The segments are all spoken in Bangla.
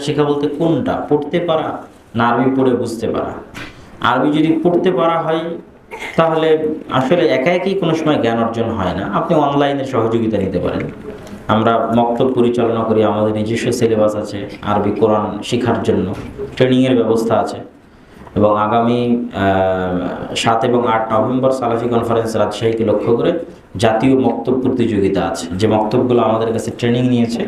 শেখা বলতে কোনটা? পড়তে পারা না আরবি পড়ে বুঝতে পারা? আরবি যদি পড়তে পারা হয়, তাহলে আসলে একা একই কোনো সময় জ্ঞান অর্জন হয় না। আপনি অনলাইনে সহযোগিতা নিতে পারেন। আমরা মক্তব পরিচালনা করি, আমাদের নিজস্ব সিলেবাস আছে আরবি, কোরআন শেখার জন্য। ট্রেনিংয়ের ব্যবস্থা আছে। এবং আগামী সাত এবং আট নভেম্বর সালাফি কনফারেন্স রাজশাহীকে লক্ষ্য করে জাতীয় মক্তব প্রতিযোগিতা আছে। যে মক্তবগুলো আমাদের কাছে ট্রেনিং নিয়েছে,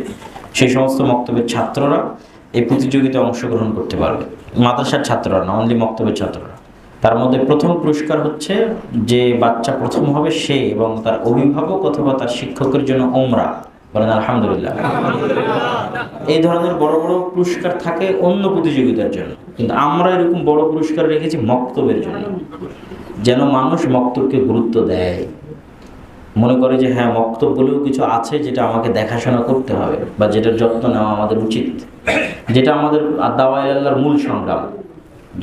সেই সমস্ত মক্তবের ছাত্ররা এই প্রতিযোগিতায় অংশগ্রহণ করতে পারবে। মাদ্রাসার ছাত্ররা না অনলি মক্তবের ছাত্ররা। তার মধ্যে প্রথম পুরস্কার হচ্ছে যে বাচ্চা প্রথম হবে সে এবং তার অভিভাবক অথবা তার শিক্ষকের জন্য ওমরা বলেন আলহামদুলিল্লাহ। এই ধরনের বড় বড় পুরস্কার থাকে অন্য প্রতিযোগিতার জন্য। কিন্তু আমরা এরকম বড় পুরস্কার রেখেছি মক্তবের জন্য। যেন মানুষ মক্তবকে গুরুত্ব দেয়। মনে করে যে হ্যাঁ মক্তব বলেও কিছু আছে যেটা আমাকে দেখাশোনা করতে হবে বা যেটার যত্ন নেওয়া আমাদের উচিত। যেটা আমাদের দাওয়াই আল্লাহর মূল সংগ্রাম,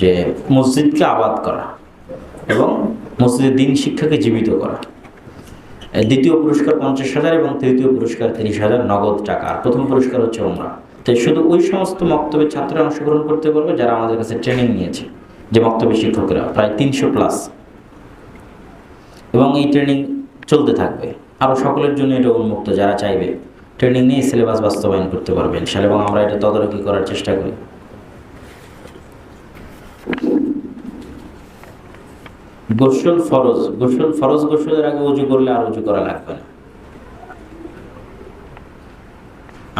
যে মসজিদকে আবাদ করা এবং মসজিদের দিন শিক্ষাকে জীবিত করা। দ্বিতীয় পুরস্কার পঞ্চাশ হাজার এবং তৃতীয় পুরস্কার তিরিশ হাজার নগদ টাকা। আর প্রথম পুরস্কার হচ্ছে ওমরা তো শুধু ওই সমস্ত মক্তবের ছাত্ররা অংশগ্রহণ করতে পারবে যারা আমাদের কাছে ট্রেনিং নিয়েছে, যে মক্তবের শিক্ষকরা, প্রায় তিনশো প্লাস এবং এই ট্রেনিং চলতে থাকবে। আরও সকলের জন্য এটা উন্মুক্ত, যারা চাইবে। ট্রেনিং নিয়ে সিলেবাস বাস্তবায়ন করতে পারবে ইনশাল্লাহ এবং আমরা এটা তদারকি করার চেষ্টা করি। গোসল ফরজ গোসল ফরজ গোসলের আগে উজু করলে আর উজু করা লাগবে না।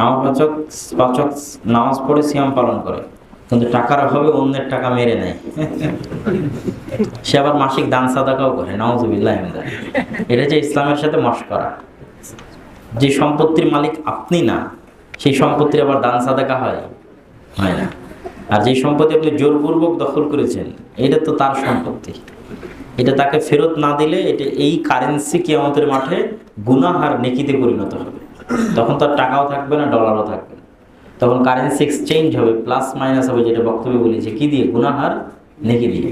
আমার পাচক পাচক নামাজ পড়ে সিয়াম পালন করে। কিন্তু টাকার অভাবে অন্যের টাকা মেরে নেয়। সে আবার মাসিক দান সাদাকাও করে, নাউজুবিল্লাহ এটা যে ইসলামের সাথে মস্করা যে সম্পত্তির মালিক আপনি না, সেই সম্পত্তির আবার দান সাদাকা হয় হয় না। আর যে সম্পত্তি আপনি জোরপূর্বক দখল করেছেন, এটা তো তার সম্পত্তি। এটা তাকে ফেরত না দিলে এটা এই কারেন্সি কি আমাদের মাঠে গুনাহ আর নেকিতে পরিণত হবে। তখন তার টাকাও থাকবে না ডলারও থাকবে। তখন কারেন্সি এক্সচেঞ্জ হবে প্লাস মাইনাস হবে যেটা বক্তব্যে বলেছে। কি দিয়ে? গুনাহ আর নেকি দিয়ে।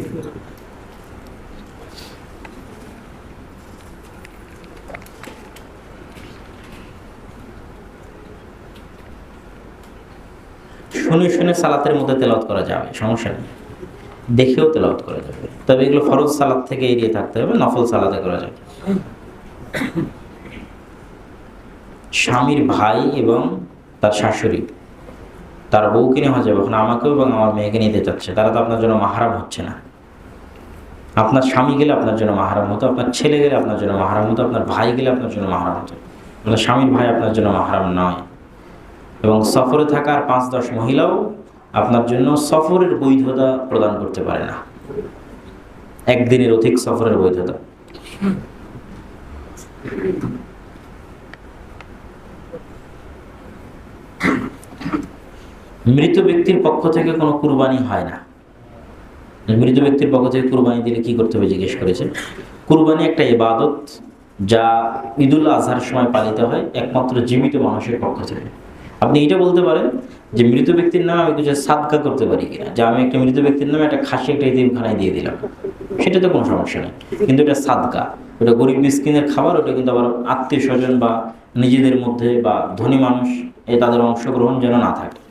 শুনে শুনে সালাতের মধ্যে তেলাওয়াত করা যাবে, সমস্যা নেই। দেখেও তেলাওয়াত করা যাবে। তবে এগুলো ফরজ সালাত থেকে এড়িয়ে থাকতে হবে, নফল সালাতে করা যাবে। স্বামীর ভাই এবং তার শাশুড়ি। তার বউকে নেওয়া যাবে, এখন আমাকেও এবং আমার মেয়েকে নিতে চাচ্ছে, তারা তো আপনার জন্য মাহারাম হচ্ছে না। আপনার স্বামী গেলে আপনার জন্য মাহারাম হতো, আপনার ছেলে গেলে আপনার জন্য মাহারাম হতো, আপনার ভাই গেলে আপনার জন্য মাহারাম হতো। আপনার স্বামীর ভাই আপনার জন্য মাহারাম নয়। এবং সফরে থাকা আর পাঁচ দশ মহিলাও আপনার জন্য সফরের বৈধতা প্রদান করতে পারে না। একদিনের অধিক সফরের বৈধতা। মৃত ব্যক্তির পক্ষ থেকে কোনো কুরবানি হয় না। মৃত ব্যক্তির পক্ষ থেকে কুরবানি দিলে কি করতে হবে জিজ্ঞেস করেছে? কুরবানি একটা ইবাদত যা ঈদুল আজহার সময় পালিত হয়, একমাত্র জীবিত মানুষের পক্ষ থেকে। আপনি এটা বলতে পারেন যে মৃত ব্যক্তির নামে আমি কিছু সাদকা করতে পারি কিনা? যে আমি একটা মৃত ব্যক্তির নামে একটা খাসি, একটা ইতিমখানায় দিয়ে দিলাম। সেটা তো কোনো সমস্যা নেই। কিন্তু এটা সাদকা। ওটা গরিব মিসকিনের খাবার, ওটা কিন্তু আবার আত্মীয় স্বজন বা নিজেদের মধ্যে বা ধনী মানুষ, এ তাদের অংশগ্রহণ যেন না থাকে।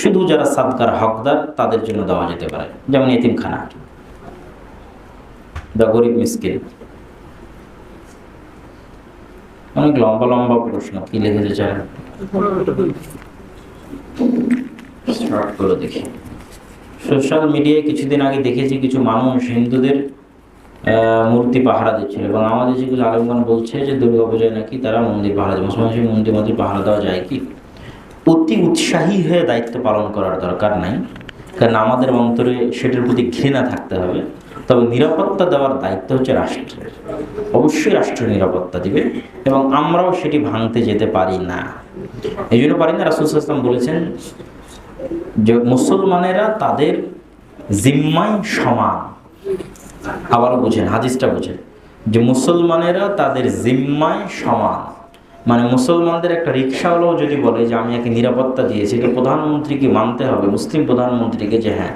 শুধু যারা সাদকার হকদার, তাদের জন্য দেওয়া যেতে পারে। যেমন এতিমখানা। বা গরিব মিসকিন। অনেক লম্বা লম্বা প্রশ্ন। কি লিখেছে চায় দেখি। সোশ্যাল মিডিয়ায় কিছুদিন আগে দেখেছি কিছু মানুষ হিন্দুদের মূর্তি পাহারা দিচ্ছিল এবং আমাদের যেগুলো আলমগণ বলছে যে দুর্গা পূজায় নাকি তারা মন্দির পাহারা দেয়। মুসলমান মন্দির মন্দির পাহারা দেওয়া যায় কি? অতি উৎসাহী হয়ে দায়িত্ব পালন করার দরকার নাই। কারণ আমাদের অন্তরে সেটার প্রতি ঘৃণা থাকতে হবে। তবে নিরাপত্তা দেওয়ার দায়িত্ব হচ্ছে রাষ্ট্রের। অবশ্যই রাষ্ট্র নিরাপত্তা দিবে এবং আমরাও সেটি ভাঙতে যেতে পারি না। এই জন্য পারি না, রাসুল ইসলাম বলেছেন যে মুসলমানেরা তাদের জিম্মায় সমান। আবারও বুঝেন, হাদিসটা বুঝেন। যে মুসলমানেরা তাদের জিম্মায় সমান। মানে মুসলমানদের একটা রিক্সাওয়ালাও যদি বলে যে আমি একে নিরাপত্তা দিয়েছি তো প্রধানমন্ত্রীকে মানতে হবে, মুসলিম প্রধানমন্ত্রীকে যে হ্যাঁ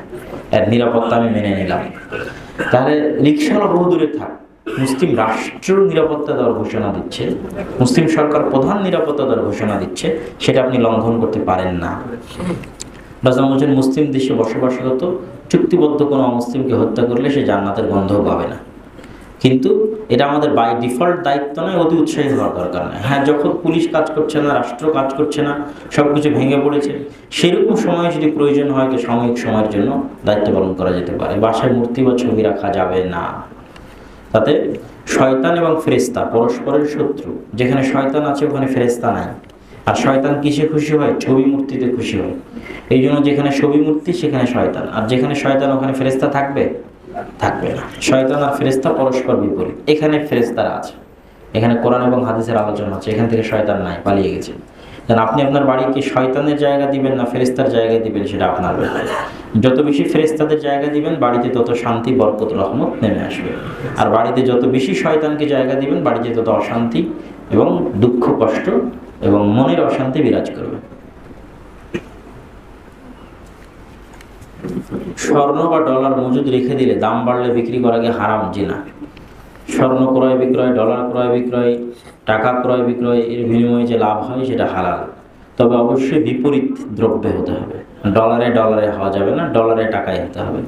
এর নিরাপত্তা আমি মেনে নিলাম। তাহলে রিক্সাওয়ালা বহু দূরে থাক, মুসলিম রাষ্ট্র নিরাপত্তা দেওয়ার ঘোষণা দিচ্ছে, মুসলিম সরকার প্রধান নিরাপত্তা দেওয়ার ঘোষণা দিচ্ছে, সেটা আপনি লঙ্ঘন করতে পারেন না। রাজা মুসলিম দেশে বসবাসরত, চুক্তিবদ্ধ কোনো অমুসলিমকে হত্যা করলে সে জান্নাতের গন্ধও পাবে না। কিন্তু এটা আমাদের বাই ডিফল্ট দায়িত্ব নয়, অতি উৎসাহী হওয়ার দরকার নেই হ্যাঁ যখন পুলিশ কাজ করছে না, রাষ্ট্র কাজ করছে না সব কিছু ভেঙে পড়েছে, সেরকম সময়ে যদি প্রয়োজন হয় তো সাময়িক সময়ের জন্য দায়িত্ব পালন করা যেতে পারে। বাসায় মূর্তি বা ছবি রাখা যাবে না। তাতে শয়তান এবং ফেরেস্তা পরস্পরের শত্রু, যেখানে শয়তান আছে, ওখানে ফেরেস্তা নাই। আর শয়তান কিসে খুশি হয়? ছবি মূর্তিতে খুশি হয়। এই জন্য যেখানে ছবি মূর্তি, সেখানে শয়তান। আর যেখানে শয়তান, ওখানে ফেরেস্তা থাকবে? থাকবে না। শয়তান আর ফেরেস্তা পরস্পর বিপরীত। এখানে ফেরেস্তারা আছে। এখানে কোরআন এবং হাদিসের আলোচনা আছে এখান থেকে শয়তান নাই, পালিয়ে গেছে। যেন আপনি আপনার বাড়িকে শয়তানের জায়গা দিবেন না ফেরেস্তার জায়গা দিবেন, সেটা আপনার যত বেশি ফেরেস্তাদের জায়গা দিবেন, বাড়িতে তত শান্তি, বরকত, রহমত নেমে আসবে। আর বাড়িতে যত বেশি শয়তানকে জায়গা দিবেন, বাড়িতে তত অশান্তি এবং দুঃখ, কষ্ট এবং মনের অশান্তি বিরাজ করবে। স্বর্ণ বা ডলার মজুদ রেখে দিলে দাম বাড়লে বিক্রি করাকে হারাম? জিনা স্বর্ণ ক্রয় বিক্রয়, ডলার ক্রয় বিক্রয়, টাকা ক্রয় বিক্রয়, এর বিনিময়ে যে লাভ হয় সেটা হালাল। তবে অবশ্যই বিপরীত দ্রব্যে হতে হবে। ডলারে ডলারে হওয়া যাবে না, ডলারে টাকায় হতে হবে।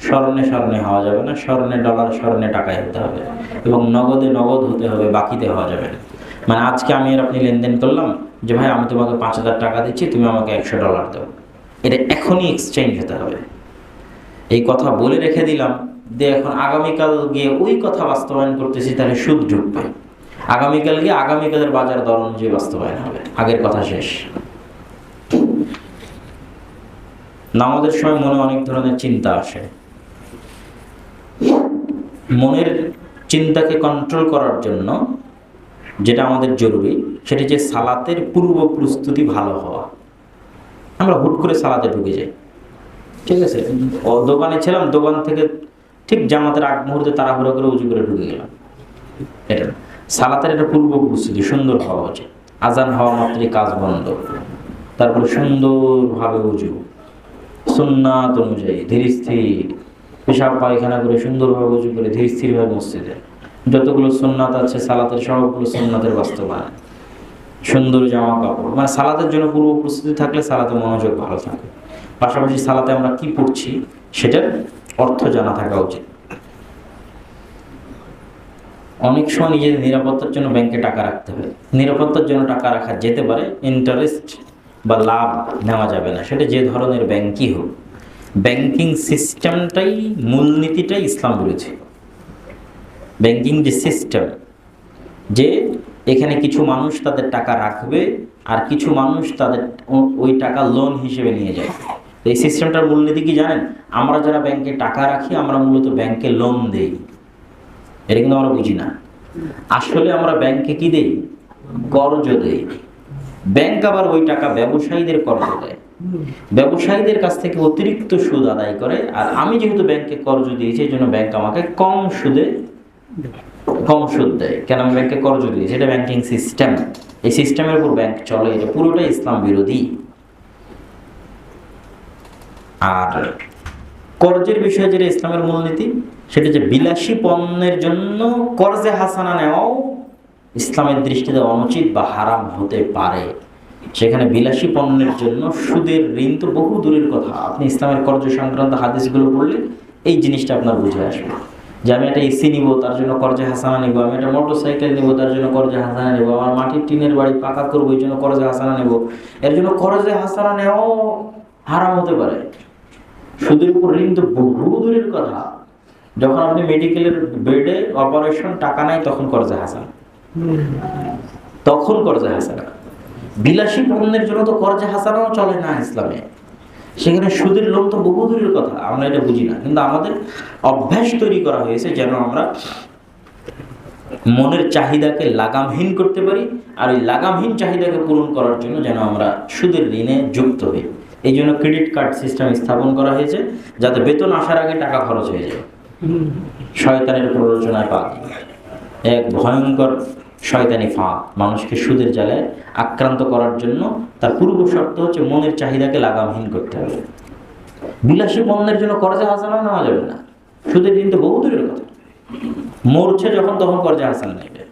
স্বর্ণে স্বর্ণে হওয়া যাবে না, স্বর্ণে ডলার, স্বর্ণে টাকায় হতে হবে। এবং নগদে নগদ হতে হবে, বাকিতে হওয়া যাবে না। মানে আজকে আমি আর আপনি লেনদেন করলাম যে, ভাই, আমি তোমাকে পাঁচ হাজার টাকা দিচ্ছি, তুমি আমাকে একশো ডলার দাও। এটা এখনই এক্সচেঞ্জ হতে হবে। এই কথা বলে রেখে দিলাম যে এখন আগামীকাল গিয়ে ওই কথা বাস্তবায়ন করতেছি, তাহলে সুদ ঢুকবে। আগামীকাল গিয়ে আগামীকালের বাজার দর অনুযায়ী বাস্তবায়ন হবে। আগের কথা শেষ। নামাজের সময় মনে অনেক ধরনের চিন্তা আসে। মনের চিন্তাকে কন্ট্রোল করার জন্য যেটা আমাদের জরুরি, সেটা যে সালাতের পূর্ব প্রস্তুতি ভালো হওয়া। আমরা হুট করে সালাতে ঢুকে যাই। ঠিক আছে? ও দোকানে ছিলাম, দোকান থেকে ঠিক জামাতের আগ মুহূর্তে তাড়াহুড়ো করে উঁচু করে ঢুকে গেলাম। এটা সালাতের একটা পূর্ব প্রস্তুতি সুন্দর হওয়া উচিত। আজান হওয়া মাত্রই কাজ বন্ধ। তারপরে সুন্দরভাবে উজু। সুন্নাত অনুযায়ী ধীর স্থির। পেশাব পায়খানা করে সুন্দরভাবে উজু করে ধীর স্থিরভাবে মসজিদে। যতগুলো সুন্নাত আছে, সালাতের সবগুলো সুন্নাতের বাস্তবায়ন। সুন্দর জামা কাপড়। মানে সালাদের জন্য পূর্ব প্রস্তুতি থাকলে সালাতে মনোযোগ ভালো থাকে। পাশাপাশি সালাতে আমরা কি পড়ছি, সেটার অর্থ জানা থাকা উচিত। অনেক সময় নিজেদের নিরাপত্তার জন্য ব্যাংকে টাকা রাখতে হয়। নিরাপত্তার জন্য টাকা রাখা যেতে পারে ইন্টারেস্ট বা লাভ নেওয়া যাবে না। সেটা যে ধরনের ব্যাংকই হোক। ব্যাংকিং সিস্টেমটাই, মূলনীতিটাই ইসলাম বলেছে। ব্যাংকিং যে সিস্টেম, যে এখানে কিছু মানুষ তাদের টাকা রাখবে আর কিছু মানুষ তাদের ওই টাকা লোন হিসেবে নিয়ে যায় এই সিস্টেমটার মূলনীতি কি জানেন? আমরা যারা ব্যাংকে টাকা রাখি, আমরা মূলত ব্যাংকে লোন দেই। এটা কিন্তু আমরা বুঝি না। আসলে আমরা ব্যাংকে কি দেই? কর্জ দেই। ব্যাংক আবার ওই টাকা ব্যবসায়ীদের কর্জ দেয়। ব্যবসায়ীদের কাছ থেকে অতিরিক্ত সুদ আদায় করে। আর আমি যেহেতু ব্যাংকে কর্জ দিয়েছি, এই জন্য ব্যাংক আমাকে কম সুদে কম সুদ দেয় কেন আমি ব্যাংকে কর্জ দিয়েছি এটা ব্যাংকিং সিস্টেম এই সিস্টেমের উপর ব্যাংক চলে, এটা পুরোটাই ইসলাম বিরোধী। আর কর্জের বিষয়ে যেটা ইসলামের মূলনীতি, সেটা যে বিলাসী পণ্যের জন্য কর্জে হাসানা নেওয়াও ইসলামের দৃষ্টিতে অনুচিত বা হারাম হতে পারে। সেখানে বিলাসী পণ্যের জন্য সুদের ঋণ তো বহু দূরের কথা। আপনি ইসলামের কর্জ সংক্রান্ত হাদিসগুলো পড়লে এই জিনিসটা আপনার বুঝে আসবে। যে আমি একটা এসি নিব, তার জন্য কর্জে হাসানা নিব, আমি একটা মোটর সাইকেল নিব, তার জন্য কর্জে হাসানা নেব, আমার মাটির টিনের বাড়ি পাকা করব, এই জন্য কর্জে হাসানা নেব। এর জন্য কর্জে হাসানা নেওয়াও হারাম হতে পারে। সুদের উপর ঋণ তো বহু দূরের কথা। যখন আপনি মেডিকেলের বেডে অপারেশন টাকা নাই, তখন কর্জে হাসান। তখন কর্জে হাসানা। বিলাসী পণ্যের জন্য তো কর্জে হাসানাও চলে না ইসলামে। সেখানে সুদের লোন তো বহু দূরের কথা আমরা এটা বুঝি না। কিন্তু আমাদের অভ্যাস তৈরি করা হয়েছে যেন আমরা মনের চাহিদাকে লাগামহীন করতে পারি আর এই লাগামহীন চাহিদাকে পূরণ করার জন্য যেন আমরা সুদের ঋণে যুক্ত হই। এই জন্য ক্রেডিট কার্ড সিস্টেম স্থাপন করা হয়েছে যাতে বেতন আসার আগে টাকা খরচ হয়ে যায়। শয়তানের প্ররোচনায় পা এক ভয়ঙ্কর শয়তানি ফাঁদ। মানুষকে সুদের জালে আক্রান্ত করার জন্য তার পূর্ব শর্ত হচ্ছে মনের চাহিদাকে লাগামহীন করতে হবে। বিলাসী পণ্যের জন্য কর্জে হাসানা নেওয়া যাবে না। সুদের ঋণ তো বহু দূরের কথা। মরছে যখন তখন কর্জে হাসান নেবে।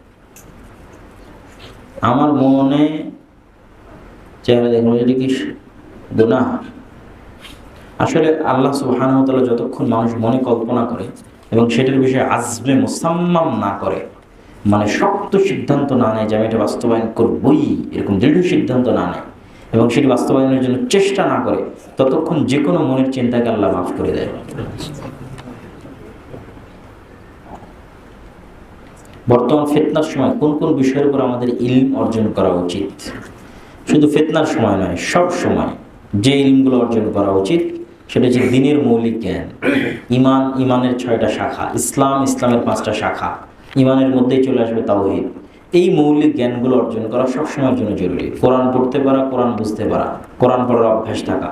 আমার মনে, চেহারা দেখুন, এটা কি গুণা আসলে আল্লাহ সুবাহানুতলা যতক্ষণ মানুষ মনে কল্পনা করে এবং সেটার বিষয়ে আজমে মুসাম্মাম না করে মানে শক্ত সিদ্ধান্ত না নেয় যে আমি এটা বাস্তবায়ন করবই, এরকম দৃঢ় সিদ্ধান্ত না নেয়। এবং সেটি বাস্তবায়নের জন্য চেষ্টা না করে, ততক্ষণ যে কোনো মনের চিন্তাকে আল্লাহ মাফ করে দেয়। বর্তমান ফেতনার সময় কোন কোন বিষয়ের উপর আমাদের ইলম অর্জন করা উচিত? শুধু ফেতনার সময় নয়, সব সময় যে ইলমগুলো অর্জন করা উচিত, সেটা হচ্ছে দিনের মৌলিক জ্ঞান। ইমান, ইমানের ছয়টা শাখা, ইসলাম, ইসলামের পাঁচটা শাখা। ইমানের মধ্যেই চলে আসবে তাওহিদ। এই মৌলিক জ্ঞানগুলো অর্জন করা সবসময়ের জন্য জরুরি। কোরআন পড়তে পারা, কোরআন বুঝতে পারা, কোরআন পড়ার অভ্যাস থাকা।